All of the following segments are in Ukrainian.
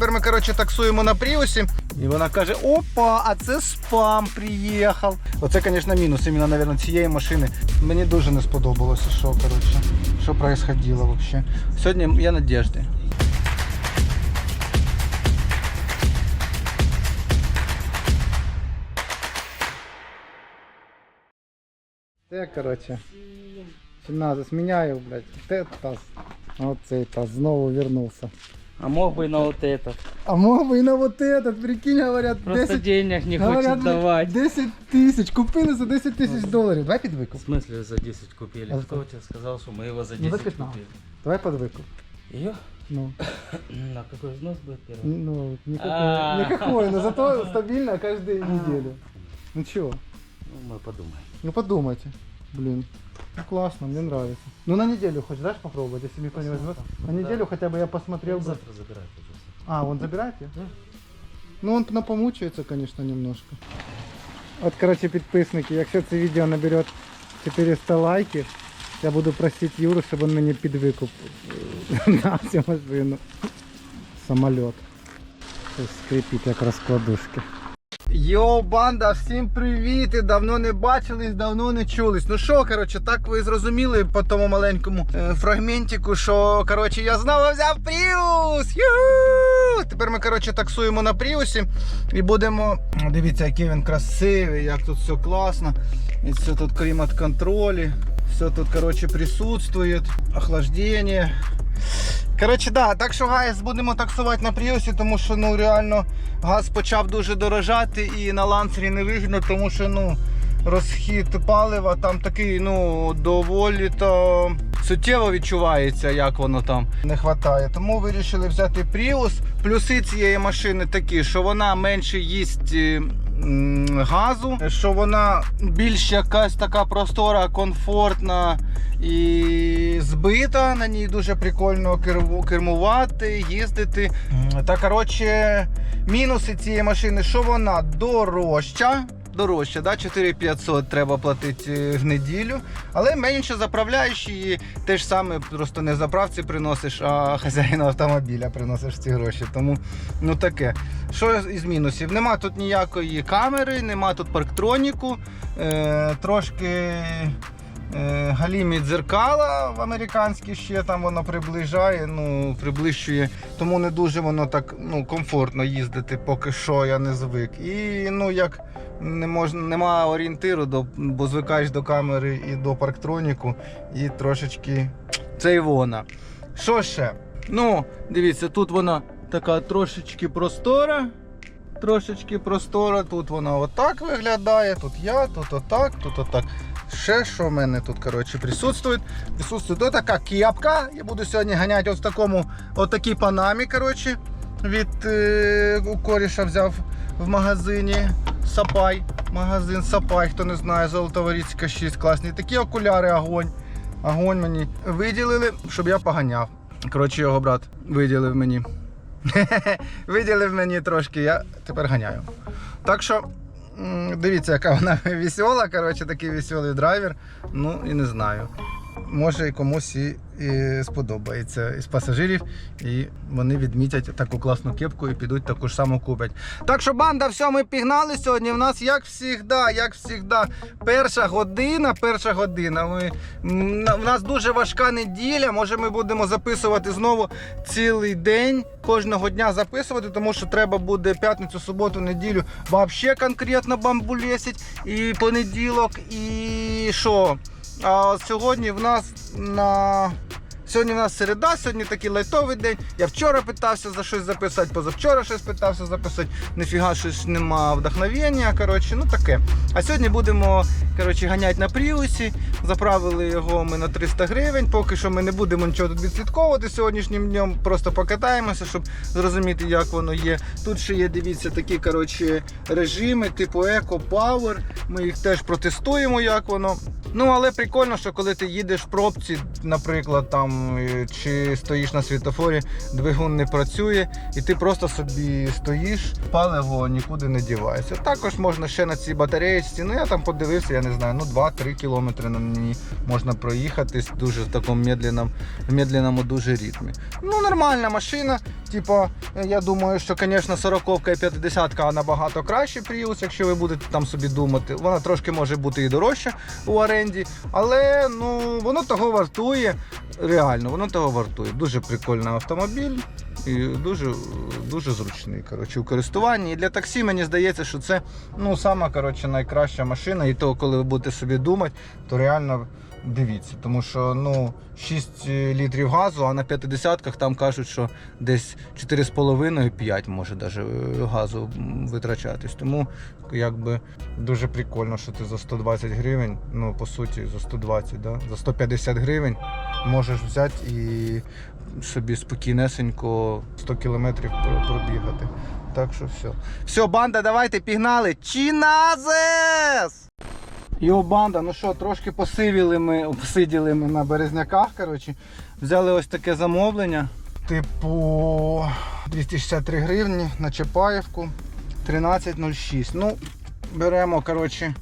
Тепер ми, коротше, таксуємо на пріусі. І вона каже: опа, а це спам приїхав. Оце, звісно, мінус іменно, мабуть, цієї машини. Мені дуже не сподобалося, що, коротше, що происходило взагалі. Сьогодні я надіжди. Це, коротше, 17, міняю, блядь. Те таз. Оцей таз знову вернувся. А мог бы и на вот этот. А мог би і на вот этот, прикинь, говорят, Просто 10, денег не говорят, хочет давать. 10 тисяч, купили за 10 тисяч доларів. Давай під В викуп. смысле за 10 купили? А за Кто тебе сказал, что мы его за Ну, за 10 15. купили? Давай під викуп. Ее? Ну, На какой взнос будет первый? ну никакой, А. никакой, но зато стабильно каждую неделю. Ну чего? Ну, мы подумаем. Ну подумайте. Блин. Ну классно, мне нравится. Ну на неделю хочешь, дашь попробовать, если никто не возьмет? На неделю хотя бы я посмотрел бы. Завтра забирать уже. А, он забирает ее? Да. Ну он на помучается, конечно, немножко. От, короче, підписники, якщо це відео набере 400 лайків, я буду просити Юру, щоб він мені підвикуп е, на цю машину. Самоліт. Щось скрипить як розкладушки. Йоу, банда, всім привіт! І Давно не бачились, давно не чулись. Ну що, коротше, так ви зрозуміли по тому маленькому е, фрагментику, що коротше, я знову взяв Prius! Ю! Тепер ми коротше, таксуємо на Пріусі і будемо. Дивіться, який він красивий, як тут все класно. І все тут клімат-контролі. Все тут, коротше, присутствує. Охлаждення. Коротше, да, так що газ будемо таксувати на Пріусі, тому що ну реально газ почав дуже дорожати і на ланцері не вигідно, тому що ну розхід палива там такий, ну, доволі то суттєво відчувається, як воно там не вистачає. Тому вирішили взяти Prius. Плюси цієї машини такі, що вона менше їсть. Газу, що вона більш якась така простора, комфортна і збита. На ній дуже прикольно кермувати, їздити. Та коротше, мінуси цієї машини, що вона дорожча. Дорожча, да? 4500 треба платити е, в неділю. Але менше заправляєш її те ж саме, просто не заправці приносиш, а хазяїна автомобіля приносиш ці гроші. Тому ну таке. Що із мінусів? Нема тут ніякої камери, нема тут парктроніку, е, трошки. Е, Галімі дзеркала в американські ще там воно приближає, ну приближує, тому не дуже воно так ну, комфортно їздити, поки що я не звик. І ну як не можна, нема орієнтиру, до, бо звикаєш до камери і до парктроніку, і трошечки це і вона. Що ще? Ну, дивіться, тут вона така трошечки простора. Трошечки простора, тут вона отак виглядає, тут я, тут отак, тут отак. Ще що в мене тут коротше, присутствує. Присутствує тут така кепка. Я буду сьогодні ганяти ось такому от панамі. коротше, Від е, коріша взяв в магазині Сапай. Магазин Сапай, хто не знає, Золотоворіцька 6 класні. Такі окуляри, огонь. Огонь мені виділили, щоб я поганяв. Коротше, його брат виділив мені. Виділив мені трошки, я тепер ганяю. Так що, дивіться, яка вона весела, коротше, такий веселий драйвер. Ну і не знаю. Може комусь і, і сподобається із пасажирів, і вони відмітять таку класну кепку і підуть таку ж саму куплять. Так що, банда, все, ми пігнали сьогодні. У нас, як завжди, як завжди, перша година, перша година. Ми, в нас дуже важка неділя. Може, ми будемо записувати знову цілий день, кожного дня записувати, тому що треба буде п'ятницю, суботу, неділю взагалі конкретно бамбулесить. І понеділок, і що? А сьогодні в нас на. Сьогодні в нас середа, сьогодні такий лайтовий день. Я вчора питався за щось записати, позавчора щось питався записати. Ніфіга щось нема вдохновення. Коротше, ну таке. А сьогодні будемо коротше, ганяти на пріусі. Заправили його ми на 300 гривень. Поки що ми не будемо нічого тут відслідковувати сьогоднішнім днем. Просто покатаємося, щоб зрозуміти, як воно є. Тут ще є, дивіться, такі коротше, режими, типу Eco Power. Ми їх теж протестуємо, як воно. Ну, але прикольно, що коли ти їдеш в пробці, наприклад, там е, чи стоїш на світофорі, двигун не працює, і ти просто собі стоїш, паливо нікуди не дівається. Також можна ще на цій батареєчці, ну я там подивився, я не знаю, ну 2-3 кілометри на ній можна проїхатись дуже в такому медленному, медленному дуже ритмі. Ну, нормальна машина. Типа, я думаю, що, звісно, 40 і 50 набагато краще Prius, якщо ви будете там собі думати. Вона трошки може бути і дорожча у оренді, але ну, воно того вартує. Реально, воно того вартує. Дуже прикольний автомобіль і дуже, дуже зручний коротше, у користуванні. І для таксі мені здається, що це ну, сама коротше, найкраща машина. І то, коли ви будете собі думати, то реально дивіться. Тому що ну, 6 літрів газу, а на 50-ках там кажуть, що десь 4,5-5 може даже е, газу витрачатись. Тому якби дуже прикольно, що ти за 120 гривень, ну по суті, за 120, да? за 150 гривень можеш взяти і собі спокійнесенько 100 кілометрів пробігати. Так що все. Все, банда, давайте пігнали. Чиназес! Йо, банда, ну що, трошки посивіли ми, посиділи ми на березняках. Коротше. Взяли ось таке замовлення. Типу 263 гривні на Чапаєвку 13.06. Ну, беремо, коротше,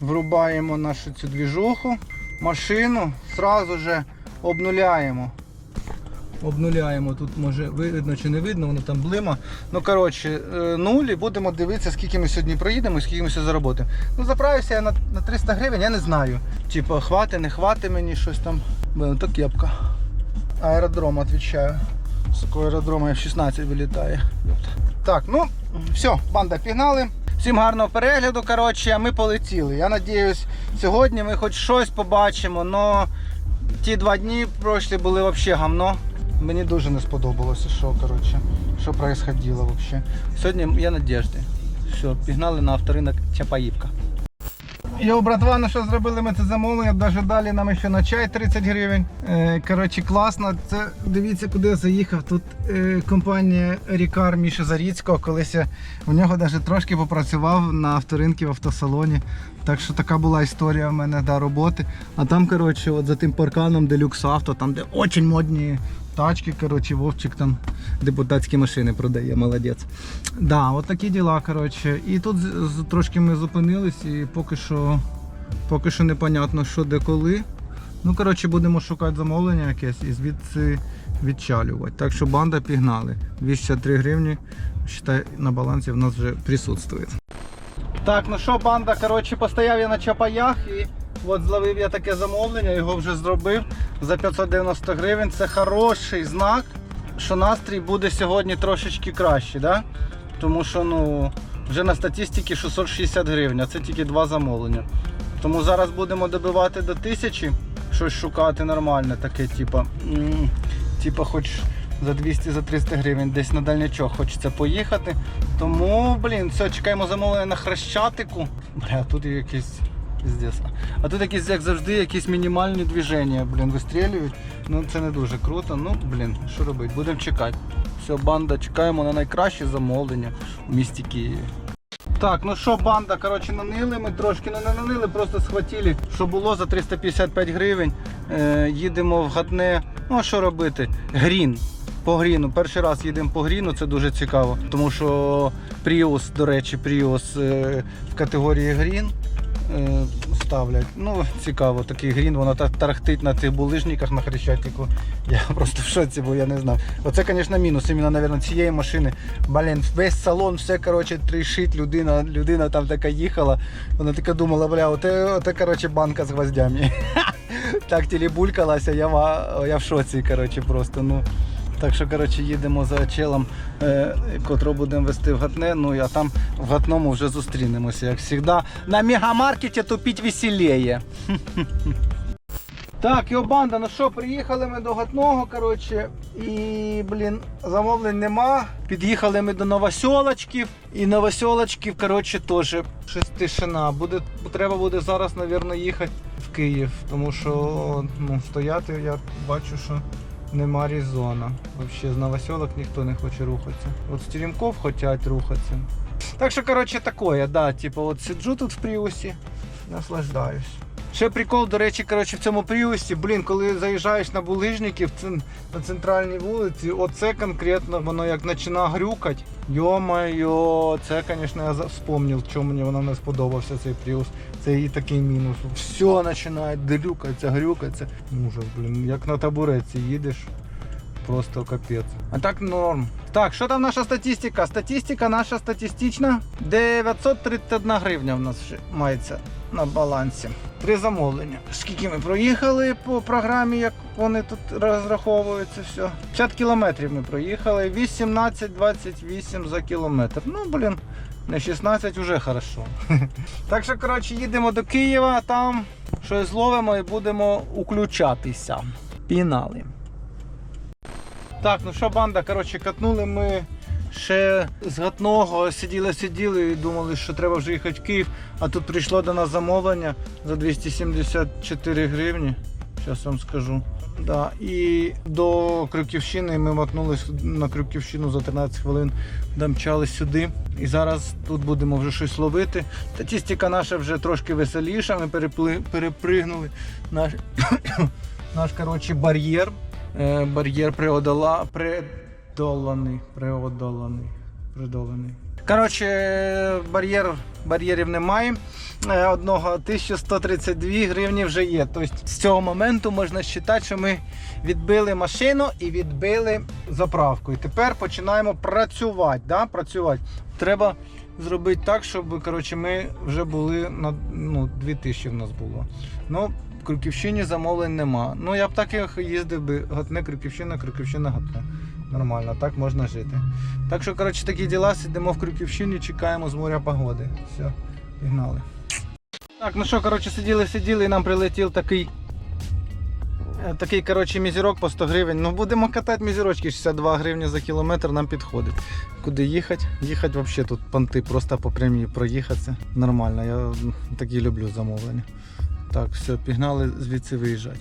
врубаємо нашу цю двіжуху, машину, сразу же обнуляємо. Обнуляємо. Тут може видно чи не видно, воно там блима. Ну, коротше, е, нуль і будемо дивитися, скільки ми сьогодні проїдемо і скільки ми сьогодні заработаємо. Ну, заправився я на, на 300 гривень, я не знаю. Типа, хвати, не хвати мені щось там. Блин, то кепка. Аеродром, відповідаю. З такого аеродрома F-16 вилітає. Так, ну, все, банда пігнали. Всім гарного перегляду, коротше, а ми полетіли. Я надіюсь, сьогодні ми хоч щось побачимо, но ті два дні пройшли були взагалі гамно. Мені дуже не сподобалося, що, коротше, що происходило взагалі. Сьогодні є надіжди. Все, пігнали на авторинок Чапаївка. Йо, братва, ну що зробили ми це замовлення, навіть далі нам ще на чай 30 гривень. Е, коротше, класно. Це дивіться, куди я заїхав. Тут е, компанія Рікар Міша Заріцького. Колись я в нього навіть трошки попрацював на авторинку в автосалоні. Так що така була історія в мене да, роботи. А там, коротше, от за тим парканом Deluxe Auto, там де дуже модні тачки, коротше, Вовчик там депутатські машини продає, молодець. Да, от такі діла, коротше. І тут трошки ми зупинились і поки що, поки що непонятно, що де коли. Ну, коротше, будемо шукати замовлення якесь і звідси відчалювати. Так що банда пігнали. 203 гривні, считай, на балансі в нас вже присутствує. Так, ну що, банда, коротше, постояв я на чапаях і от зловив я таке замовлення, його вже зробив за 590 гривень. Це хороший знак, що настрій буде сьогодні трошечки краще, да? Тому що ну, вже на статистиці 660 гривень, а це тільки два замовлення. Тому зараз будемо добивати до 1000, щось шукати нормальне, таке, типа, типа хоч за 200 за 300 гривень десь на дальнячок хочеться поїхати. Тому, блін, все, чекаємо замовлення на хрещатику. Бля, тут є якісь. Пиздец. А тут якісь, як завжди, якісь мінімальні движення, блін, вистрілюють. Ну це не дуже круто. Ну, блін, що робити? Будемо чекати. Все, банда, чекаємо на найкраще замовлення у місті Києві. Так, ну що, банда, коротше, нанили ми трошки, не нанили, просто схватили, що було за 355 гривень. Е, їдемо в Гатне. Ну а що робити? Грін. По гріну. Перший раз їдемо по гріну, це дуже цікаво. Тому що Prius, до речі, Prius е, в категорії грін ставлять. Ну, цікаво, такий грін, воно тарахтить на цих булижниках на хрещатику. Я просто в шоці, бо я не знав. Оце, звісно, мінус іменно, мабуть, цієї машини. Блін, весь салон, все коротше, трішить, людина, людина там така їхала. Вона така думала, бля, оте, оте коротше, банка з гвоздями. Так тілібулькалася, я, я в шоці, коротше, просто. ну. Так що, коротше, їдемо за челом, е, котрого будемо вести в Гатне. Ну а там в Гатному вже зустрінемося, як завжди. На мегамаркеті тупіть веселіє. Так, йо банда, ну що, приїхали ми до Гатного, коротше, і, блін, замовлень нема. Під'їхали ми до Новосьолочків. І Новосьолочків, коротше, теж щось тишина. Буде, треба буде зараз, мабуть, їхати в Київ, тому що ну, стояти я бачу, що нема різона. Взагалі з новоселок ніхто не хоче рухатися. От з Теремков хочуть рухатися. Так що, коротше, такое, да, типу, от сиджу тут в Пріусі, наслаждаюсь. Ще прикол, до речі, коротше, в цьому пріусі, блін, коли заїжджаєш на булижників на центральній вулиці, оце конкретно воно як починає грюкать. Йо-моє, це, звісно, я вспомнив, чому мені воно не сподобався цей пріус. Це і такий мінус. Все починає дрюкатися, грюкатися. Ужас, блін, як на табуреці їдеш. Просто капець. А так норм. Так, що там наша статистика? Статистика наша статистична. 931 гривня в нас мається на балансі. Три замовлення. Скільки ми проїхали по програмі, як вони тут розраховуються, все. 50 кілометрів ми проїхали. 18-28 за кілометр. Ну, блін, не 16 вже хорошо. Так що, коротше, їдемо до Києва, там щось зловимо і будемо уключатися. Пінали. Так, ну що, банда, коротше, катнули ми ще з гатного, сиділи, сиділи і думали, що треба вже їхати в Київ. А тут прийшло до нас замовлення за 274 гривні. Зараз вам скажу. Да. І до Крюківщини ми мотнулись на Крюківщину за 13 хвилин, домчали сюди. І зараз тут будемо вже щось ловити. Статистика наша вже трошки веселіша. Ми перепли, перепригнули наш, наш коротше, бар'єр. Е, бар'єр преодола, предоланий. Преодоланий. Предоланий. Коротше, бар'єр, бар'єрів немає. Е, Одного 1132 гривні вже є. Тобто з цього моменту можна вважати, що ми відбили машину і відбили заправку. І тепер починаємо працювати. Да? працювати. Треба зробити так, щоб коротше, ми вже були на ну, 2000 в нас було. Ну, в Крюківщині замовлень нема. Ну я б так їздив би Гатне, Крюківщина, Крюківщина, Гатне. Нормально, так можна жити. Так що, коротше, такі діла, сидимо в Крюківщині, чекаємо з моря погоди. Все, пігнали. Так, ну що, коротше, сиділи, сиділи і нам прилетів такий. е, Такий, коротше, мізірок по 100 гривень. Ну будемо катати мізірочки, 62 гривні за кілометр нам підходить. Куди їхати? Їхати взагалі тут понти, просто по прямій проїхатися. Нормально, я такі люблю замовлення. Так, все, пігнали звідси виїжджати.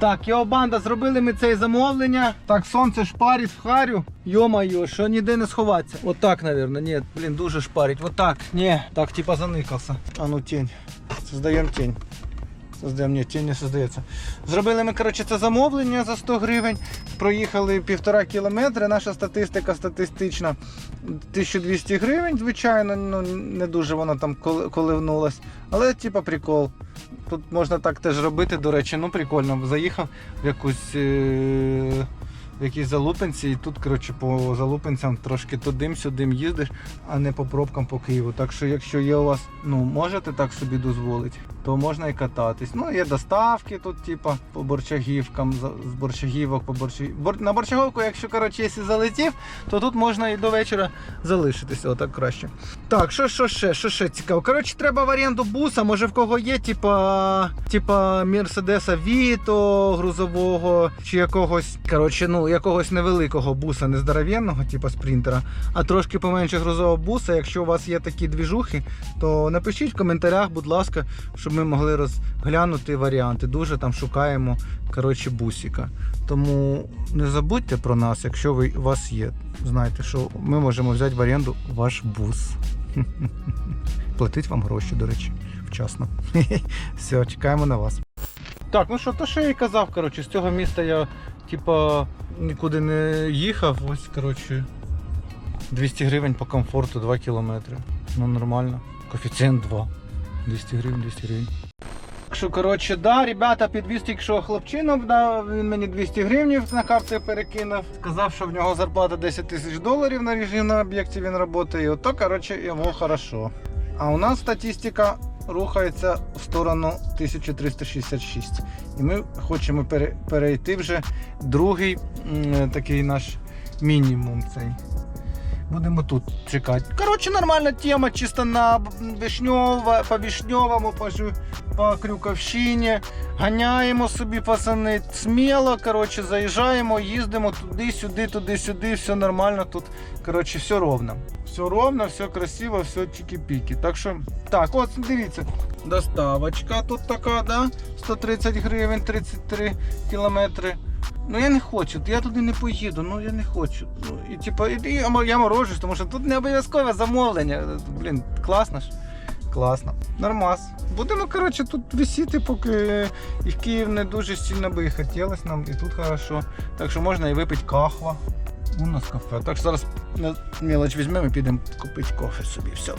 Так, йо, банда, зробили ми це замовлення. Так, сонце шпарить в харю. Йо-майо, що ніде не сховатися. Отак, мабуть. Ні, блін, дуже шпарить. Отак. Ні, так, типа заникався. А ну тінь. Создаємо тінь. Создаємо, ні, тінь не создається. Зробили ми, коротше, це замовлення за 100 гривень. Проїхали півтора кілометри. Наша статистика статистична 1200 гривень, звичайно, ну не дуже вона там коли- коливнулась. Але типа прикол. Тут можна так теж робити, до речі, ну прикольно. Заїхав в якусь е- в якісь залупинці, і тут, коротше, по залупинцям трошки тудим-сюдим їздиш, а не по пробкам по Києву. Так що, якщо є у вас, ну можете так собі дозволити, то можна і кататись. Ну, є доставки тут, типа, по борчагівкам, з борчагівок по борчагів. Бор... На борчаговку, якщо коротше, якщо залетів, то тут можна і до вечора залишитися, отак краще. Так, що, що ще, що ще цікаво? Коротше, треба в оренду буса, може в кого є, типа, типа Мерседеса Віто грузового, чи якогось, коротше, ну, якогось невеликого буса, не здоровенного, типа спринтера, а трошки поменше грузового буса. Якщо у вас є такі двіжухи, то напишіть в коментарях, будь ласка, щоб ми могли розглянути варіанти. Дуже там шукаємо коротше, бусика. Тому не забудьте про нас, якщо ви, у вас є. Знайте, що ми можемо взяти в оренду ваш бус. Платить вам гроші, до речі, вчасно. Все, чекаємо на вас. Так, ну що, то що я і казав, коротше, з цього міста я типа нікуди не їхав. Ось, коротше, 200 гривень по комфорту, 2 кілометри. Ну нормально. Коефіцієнт 2. 200 гривень, 200 гривень. Так що, коротше, да, ребята, підвіз тільки що хлопчинок, да, він мені 200 гривень на карту перекинув. Сказав, що в нього зарплата 10 тисяч доларів на режим об'єкті він працює. Ото, коротше, йому хорошо. А у нас статистика рухається в сторону 1366. І ми хочемо перейти вже другий такий наш мінімум цей. Будемо тут чекати. Коротше, нормальна тема, чисто на вишньова, по вишньовому, по, по Крюковщині. Ганяємо собі, пацани, сміло, коротше, заїжджаємо, їздимо туди-сюди, туди-сюди, все нормально тут. Коротше, все ровно. Все ровно, все красиво, все чики-піки. Так що, так, от дивіться. Доставочка тут така, да? 130 гривень, 33 кілометри. Ну я не хочу, я туди не поїду, ну я не хочу. Ну, і типу, я морожусь, тому що тут не обов'язкове замовлення. Блін, класно ж. Класно. Нормас. Будемо, коротше, тут висіти, поки і в Київ не дуже сильно би і хотілося нам, і тут хорошо. Так що можна і випити кахва. У нас кафе. Так що зараз на мелоч візьмемо і підемо купити кофе собі. Все,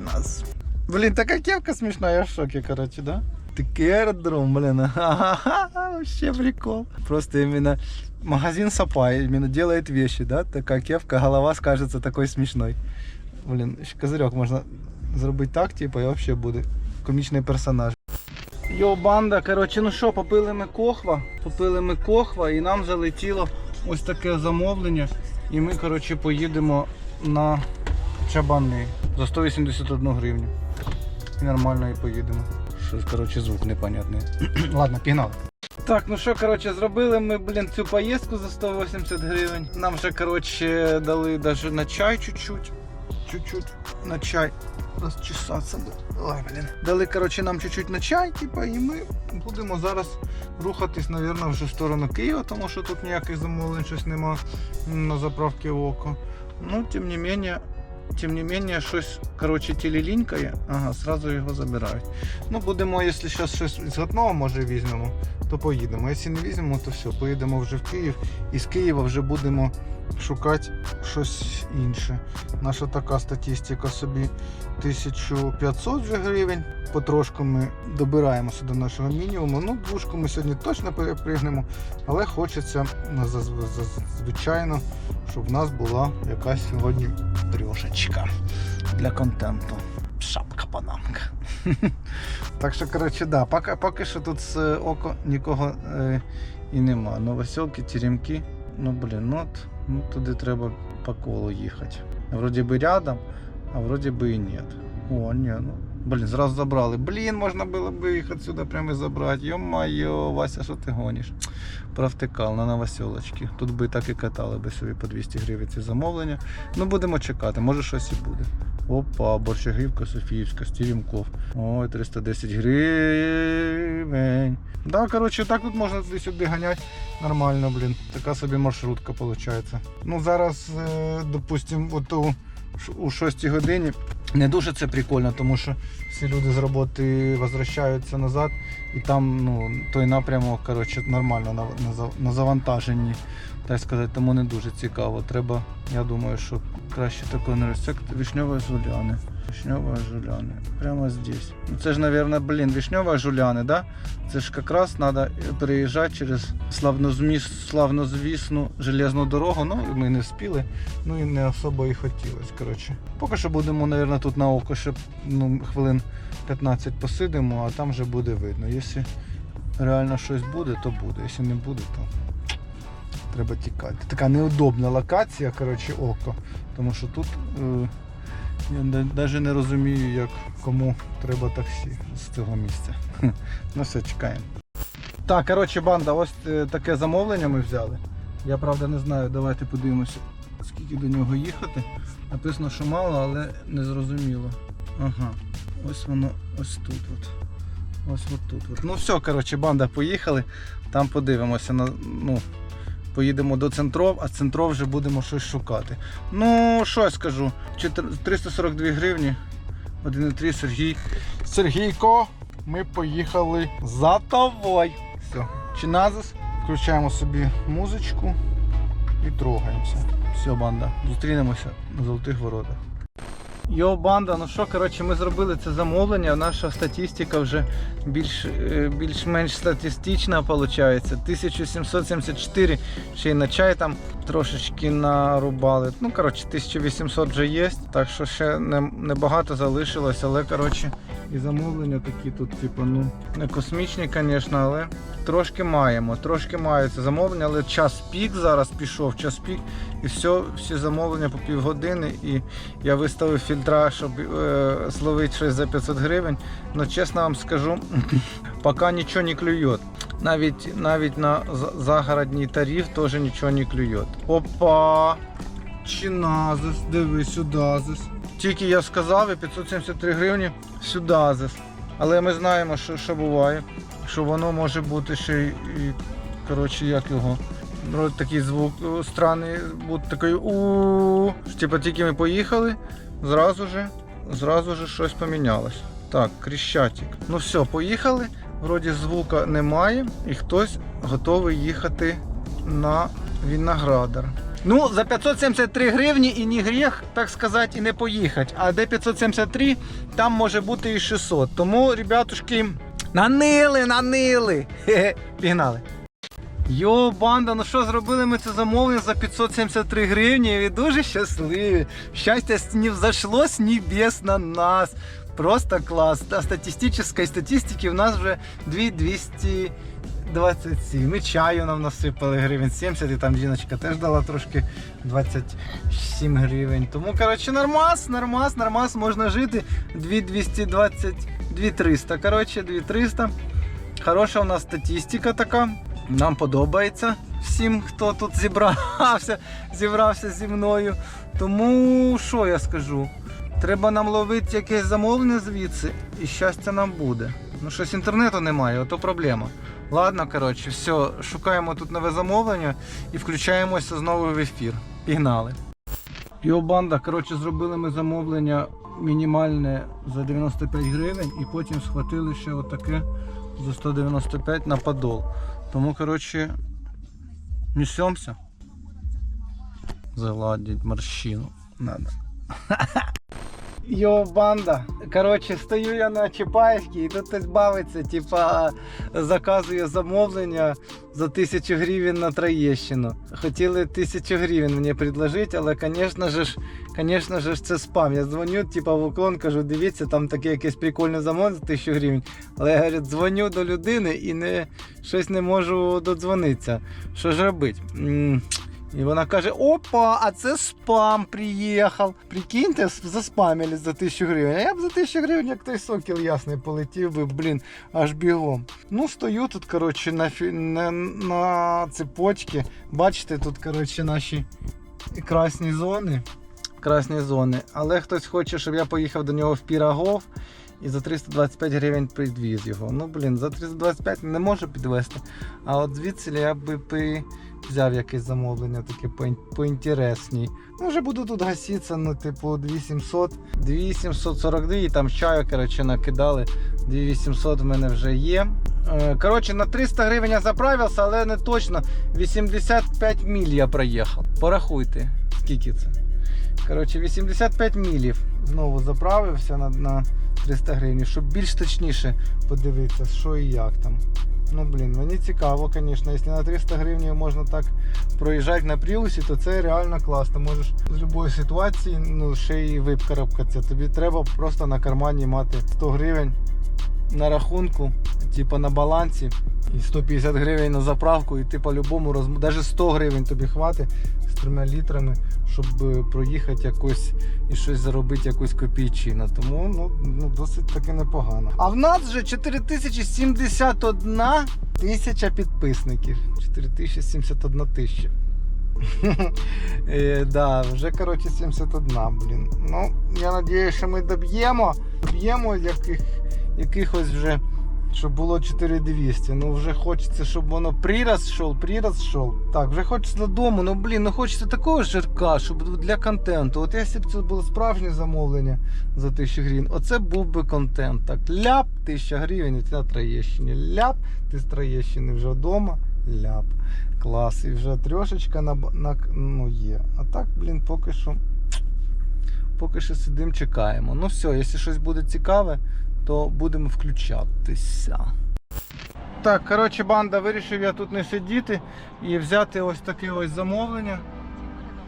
нас. Блін, така кевка смішна, я в шокі, коротше, да? Такий аеродром, ха-ха-ха, вообще прикол. Просто именно магазин Сапай именно делает вещи, да? Такая кепка, голова скажется такой смешной. Блин, ще козырек можна зробити так, типу, і вообще буде комічний персонаж. Йо, банда, коротше, ну що, попили ми кохва, попили ми кохва і нам залетіло ось таке замовлення. І ми, коротше, поїдемо на чабани за 181 гривню. І нормально і поїдемо. Щось, коротше, звук непонятний. Ладно, пігнали. Так, ну що, коротше, зробили ми, блін, цю поїздку за 180 гривень. Нам вже, коротше, дали даже на чай чуть-чуть. Чуть-чуть на чай. Розчесатися. Ой, блін. Дали, коротше, нам чуть-чуть на чай, типу, і ми будемо зараз рухатись, мабуть, вже в сторону Києва, тому що тут ніяких замовлень щось нема на заправки око. Ну, тим не менее, тим не менее, щось, коротше, тілілінькає, ага, сразу його забирають. Ну, будемо, якщо зараз щось з Готного може візьмемо, то поїдемо. Якщо не візьмемо, то все, поїдемо вже в Київ і з Києва вже будемо шукати щось інше. Наша така статистика собі 1500 вже гривень. Потрошку ми добираємося до нашого мінімуму. Ну, двушку ми сьогодні точно перепригнемо, але хочеться ну, звичайно, щоб в нас була якась сьогодні трьошечка для контенту. Шапка-панамка. так що, коротше, да, поки, поки що тут з е, око нікого е, і нема. Новоселки, теремки. Ну блін, ну от ну, туди треба по колу їхати. Вроді би рядом, а вроді би і ні. О, ні, ну. Блін, зразу забрали. Блін, можна було б їх отсюда прямо забрати. Йо-майо, Вася, що ти гониш? Провтикав на новоселочки. Тут би так і катали би собі по 200 гривень ці замовлення. Ну будемо чекати, може щось і буде. Опа, борщагівка Софіївська, Стірімков. Ой, 310 гривень. Да, коротше, так тут можна сюди ганяти. Нормально, блін. Така собі маршрутка виходить. Ну зараз, е, допустим, от у, у 6 годині не дуже це прикольно, тому що всі люди з роботи возвращаються назад, і там ну, той напрямок коротше, нормально на, завантаженні. Так сказати, тому не дуже цікаво. Треба, я думаю, що краще такого не розсяк Вишньової жуляни. Вишньової жуляни. Прямо здесь. Ну це ж, мабуть, блін, вишньової жуляни, да? Це ж якраз треба переїжджати через славнозміс, славнозвісну железну дорогу. Ну, ми не вспіли, ну і не особо і хотілося. Коротше. Поки що будемо, мабуть, тут на око ще ну, хвилин 15 посидимо, а там вже буде видно. Якщо реально щось буде, то буде. Якщо не буде, то треба тікати. Така неудобна локація, коротше, око. Тому що тут е, я навіть не розумію, як кому треба таксі з цього місця. Ну все, чекаємо. Так, коротше, банда, ось е, таке замовлення ми взяли. Я правда не знаю, давайте подивимося, скільки до нього їхати. Написано, що мало, але не зрозуміло. Ага, ось воно ось тут. От. Ось от тут. От. Ну все, коротше, банда, поїхали. Там подивимося на. Ну, поїдемо до центров, а з центров вже будемо щось шукати. Ну, що я скажу? Чотир- 342 гривні. 1,3 Сергій. Сергійко, ми поїхали за тобою. Все. Чиназис. Включаємо собі музичку і трогаємося. Все, банда. Зустрінемося на золотих воротах. Йо, банда, ну що, коротше, ми зробили це замовлення. Наша статистика вже більш, е, більш-менш статистична виходить. 1774, ще й на чай там трошечки нарубали. Ну, коротше, 1800 вже є, так що ще не, небагато залишилось, але коротше, і замовлення такі тут, типу, ну, не космічні, звісно, але трошки маємо. Трошки мається замовлення, але час пік зараз пішов, час пік, і все, всі замовлення по півгодини. І я виставив фільтра, щоб е, зловити щось за 500 гривень. Ну, чесно вам скажу, поки нічого не клює. Навіть, навіть на загородній тариф теж нічого не клює. Опа! Чиназис, диви, сюдазис. Тільки я сказав, і 573 гривні сюдазис. Але ми знаємо, що, що буває, що воно може бути ще й, і, коротше, як його. Вроде такий звук е, странний, буде такий у Типа тільки ми поїхали, зразу же, зразу же щось помінялось. Так, Кріщатик. Ну все, поїхали. Вроді звука немає, і хтось готовий їхати на Виноградар. Ну, за 573 гривні і ні гріх, так сказати, і не поїхати. А де 573, там може бути і 600. Тому, ребятушки, нанили, нанили. Хе-хе, Пігнали. Йо, банда, ну що зробили ми це замовлення за 573 гривні і дуже щасливі. Щастя снів зашло з небес на нас. Просто клас. А статистичної статистики в нас вже 2227. І чаю нам насипали гривень 70, і там жіночка теж дала трошки 27 гривень. Тому, коротше, нормас, нормас, нормас, можна жити. 2220, 2300. Коротше, 2300. Хороша у нас статистика така. Нам подобається всім, хто тут зібрався, зібрався зі мною. Тому що я скажу? Треба нам ловити якесь замовлення звідси, і щастя нам буде. Ну щось інтернету немає, ото проблема. Ладно, коротше, все, шукаємо тут нове замовлення і включаємося знову в ефір. Пігнали. Йо, банда, коротше, зробили ми замовлення мінімальне за 95 гривень і потім схватили ще отаке за 195 на подол. Тому, коротше, несемося. Загладить морщину. Надо. Йо, банда. Коротше, стою я на Чапаївській і тут хтось бавиться, типа заказує замовлення за тисячу гривень на Троєщину. Хотіли тисячу гривень мені предложити, але, звісно ж, звісно ж, це спам. Я дзвоню, типа в уклон, кажу, дивіться, там таке якесь прикольне замовлення за тисячу гривень. Але я говорю, дзвоню до людини і не, щось не можу додзвонитися. Що ж робити? І вона каже: Опа, а це спам приїхав. Прикиньте, заспамили за тисячу гривень. А я б за тисячу гривень, як той сокіл ясний, полетів би, блін, аж бігом. Ну, стою тут, коротше, на, фі- на, на цепочці. Бачите, тут, коротше, наші красні зони. Красні зони. Але хтось хоче, щоб я поїхав до нього в Пірагов. І за 325 гривень підвіз його. Ну, блін, за 325 не можу підвезти. А от звідси я би взяв якесь замовлення таке по- поінтересній. Ну, вже буду тут гаситися, ну, типу, 2700, 2742, і там чаю, коротше, накидали. 2800 в мене вже є. Е, Коротше, на 300 гривень я заправився, але не точно. 85 міль я проїхав. Порахуйте, скільки це. Коротше, 85 мілів. Знову заправився на, на 300 гривень, щоб більш точніше подивитися, що і як там. Ну блін, мені цікаво, звісно. Якщо на 300 гривень можна так проїжджати на пріусі, то це реально класно. Можеш з будь-якої ситуації ну, ще й випкарабкатися. Тобі треба просто на кармані мати 100 гривень на рахунку, типу на балансі. І 150 гривень на заправку, і ти по-любому роз... навіть 100 гривень тобі хватить з трьома літрами, щоб е, проїхати якось і щось заробити якусь копійчину. Тому ну, ну досить таки непогано. А в нас вже 4071 тисяча підписників. 4071 тисяча. Е, да, вже коротше 71, блін. Ну, я сподіваюся, що ми доб'ємо. Доб'ємо яких, якихось вже, щоб було 4200. Ну вже хочеться, щоб воно прираз йшов, прираз йшов. Так, вже хочеться додому, ну блін, ну хочеться такого жирка, щоб для контенту. От якщо б це було справжнє замовлення за 1000 гривень, оце був би контент. Так, ляп, 1000 гривень, і ти на Троєщині. Ляп, ти з Троєщини вже вдома, ляп. Клас, і вже трьошечка на, на ну, є. А так, блін, поки що. Поки що сидимо, чекаємо. Ну все, якщо щось буде цікаве, то будемо включатися. Так, коротше, банда, вирішив я тут не сидіти і взяти ось таке ось замовлення.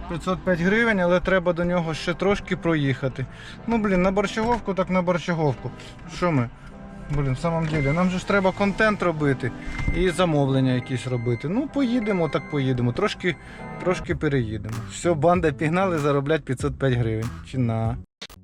505 гривень, але треба до нього ще трошки проїхати. Ну, блін, на борщаговку, так на борщаговку. Що ми? Блін, в самом деле, нам же ж треба контент робити і замовлення якісь робити. Ну, поїдемо, так поїдемо. Трошки, трошки переїдемо. Все, банда пігнали зароблять 505 гривень. Чи на.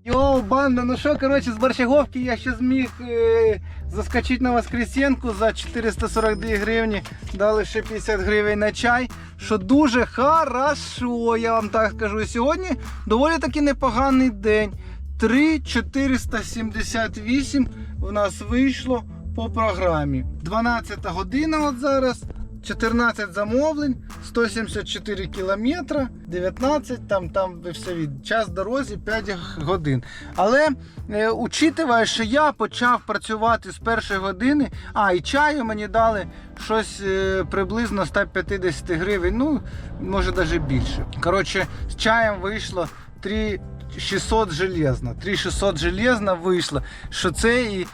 Йоу, банда, ну що, коротше, з Борщаговки я ще зміг е, заскочити на Воскресенку за 442 гривні. Дали ще 50 гривень на чай, що дуже хорошо, я вам так скажу. І сьогодні доволі таки непоганий день. 3,478 в нас вийшло по програмі. 12 година от зараз. 14 замовлень, 174 кілометра, 19, там, там все від час дорозі 5 годин. Але е, учитывая, що я почав працювати з першої години, а і чаю мені дали щось е, приблизно 150 гривень, ну може навіть більше. Коротше, з чаєм вийшло 3 600 железно. 3600 железно вийшло, що це і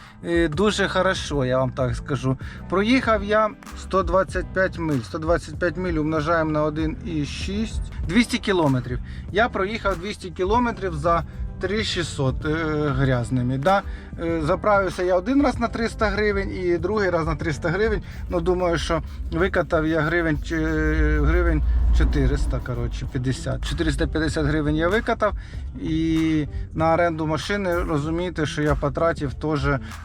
дуже хорошо, я вам так скажу. Проїхав я 125 миль. 125 миль умножаємо на 1,6. 200 кілометрів. Я проїхав 200 кілометрів за 3600 е, грязними. Да? Е, заправився я один раз на 300 гривень і другий раз на 300 гривень. Ну, думаю, що викатав я гривень, гривень 400, коротше, 50. 450 гривень я викатав. І на оренду машини розумієте, що я потратив теж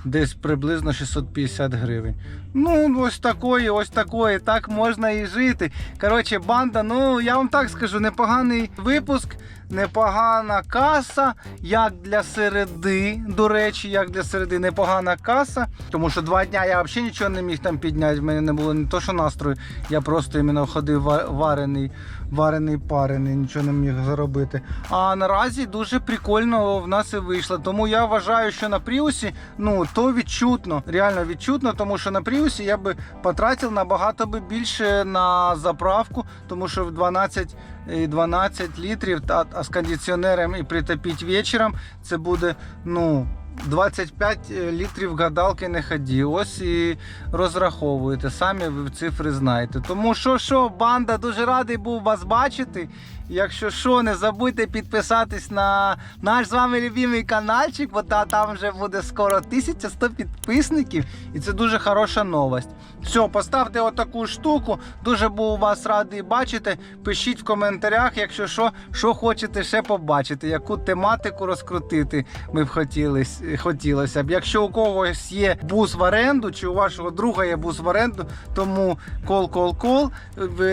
десь приблизно 650 гривень. Ну, ось такої, ось такої, так можна і жити. Коротше, банда, ну я вам так скажу, непоганий випуск, непогана каса, як для середи. До речі, як для середи, непогана каса. Тому що два дня я взагалі нічого не міг там підняти. В мене не було не то, що настрою. Я просто іменно ходив варений, варений, парений, нічого не міг заробити. А наразі дуже прикольно в нас і вийшло. Тому я вважаю, що на Пріусі ну то відчутно, реально відчутно, тому що на Пріусі я би потратив набагато би більше на заправку, тому що в 12, е, 12 літрів та з кондиціонером і притопіть вечором це буде ну. 25 літрів гадалки не ході. Ось і розраховуєте. Самі ви цифри знаєте. Тому що що, банда, дуже радий був вас бачити. Якщо що, не забудьте підписатись на наш з вами любимий каналчик, бо та- там вже буде скоро 1100 підписників, і це дуже хороша новость. Все, поставте отаку штуку. Дуже був вас радий бачити. Пишіть в коментарях, якщо що, що хочете ще побачити, яку тематику розкрутити ми б хотіли, хотілося б. Якщо у когось є бус в оренду, чи у вашого друга є бус в оренду, тому кол-кол-кол в,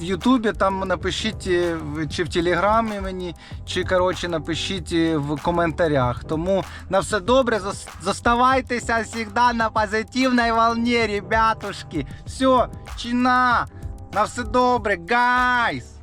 Ютубі там напишіть е, в- чи в Телеграмі мені, чи коротше напишіть е, в коментарях. Тому на все добре, Заставайтеся завжди на позитивній волні, ребятушки. Все, чина, на все добре, гайс!